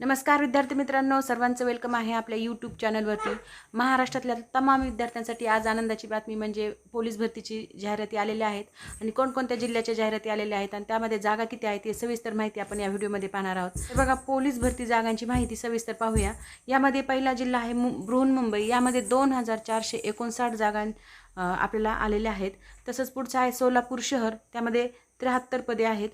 नमस्कार विद्यार्थी मित्रांनो सर्वांचं वेलकम आहे आपल्या यूट्यूब चॅनलवरती महाराष्ट्रातल्या तमाम विद्यार्थ्यांसाठी आज आनंदाची बातमी म्हणजे पोलीस भरतीची जाहिराती आलेल्या आहेत आणि कोणकोणत्या जिल्ह्याच्या जाहिराती आलेल्या आहेत आणि त्यामध्ये जागा किती आहेत हे सविस्तर माहिती आपण या व्हिडिओमध्ये पाहणार आहोत. तर बघा पोलीस भरती जागांची माहिती सविस्तर पाहूया. यामध्ये पहिला जिल्हा आहे मु बृहन्मुंबई. यामध्ये दोन हजार चारशे एकोणसाठ जागां आपल्याला आलेल्या आहेत. तसंच पुढचं आहे सोलापूर शहर. त्यामध्ये त्र्याहत्तर पदे आहेत.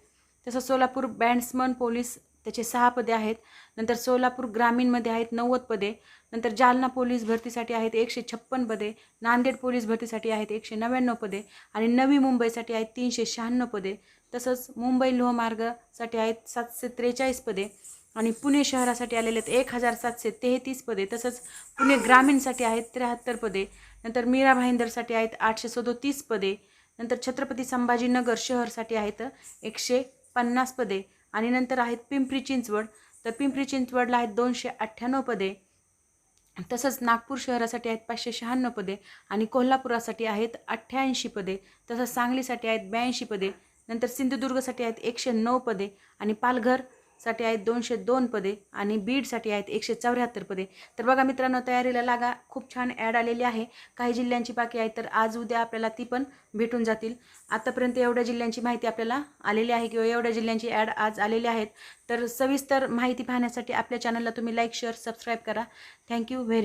तसंच सोलापूर बँड्समन पोलीस त्याचे सहा पदे आहेत. नंतर सोलापूर ग्रामीणमध्ये आहेत नव्वद पदे. नंतर जालना पोलीस भरतीसाठी आहेत एकशे छप्पन पदे. नांदेड पोलीस भरतीसाठी आहेत एकशे नव्याण्णव पदे. आणि नवी मुंबईसाठी आहेत तीनशे शहाण्णव पदे. तसंच मुंबई लोहमार्गासाठी आहेत सातशे त्रेचाळीस पदे. आणि पुणे शहरासाठी आलेले आहेत एक हजार सातशे तेहतीस पदे. तसंच पुणे ग्रामीणसाठी आहेत त्र्याहत्तर पदे. नंतर मीरा भाईंदरसाठी आहेत आठशे सदोतीस पदे. नंतर छत्रपती संभाजीनगर शहरसाठी आहेत एकशे पन्नास पदे. आणि नंतर आहेत पिंपरी चिंचवड. तर पिंपरी चिंचवडला आहेत दोनशे अठ्ठ्याण्णव पदे. तसंच नागपूर शहरासाठी आहेत पाचशे शहाण्णव पदे आणि कोल्हापुरासाठी आहेत अठ्ठ्याऐंशी पदे. तसंच सांगलीसाठी आहेत ब्याऐंशी पदे. नंतर सिंधुदुर्गसाठी आहेत एकशे नऊ पदे आणि पालघर साठी आहेत दोनशे दोन पदे आणि बीडसाठी आहेत एकशे चौऱ्याहत्तर पदे. तर बघा मित्रांनो तयारीला लागा. खूप छान ॲड आलेली आहे. काही जिल्ह्यांची बाकी आहे तर आज उद्या आपल्याला ती पण भेटून जातील. आतापर्यंत एवढ्या जिल्ह्यांची माहिती आपल्याला आलेली आहे किंवा एवढ्या जिल्ह्यांची ॲड आज आलेली आहेत. तर सविस्तर माहिती पाहण्यासाठी आपल्या चॅनलला तुम्ही लाईक शेअर सबस्क्राईब करा. Thank you very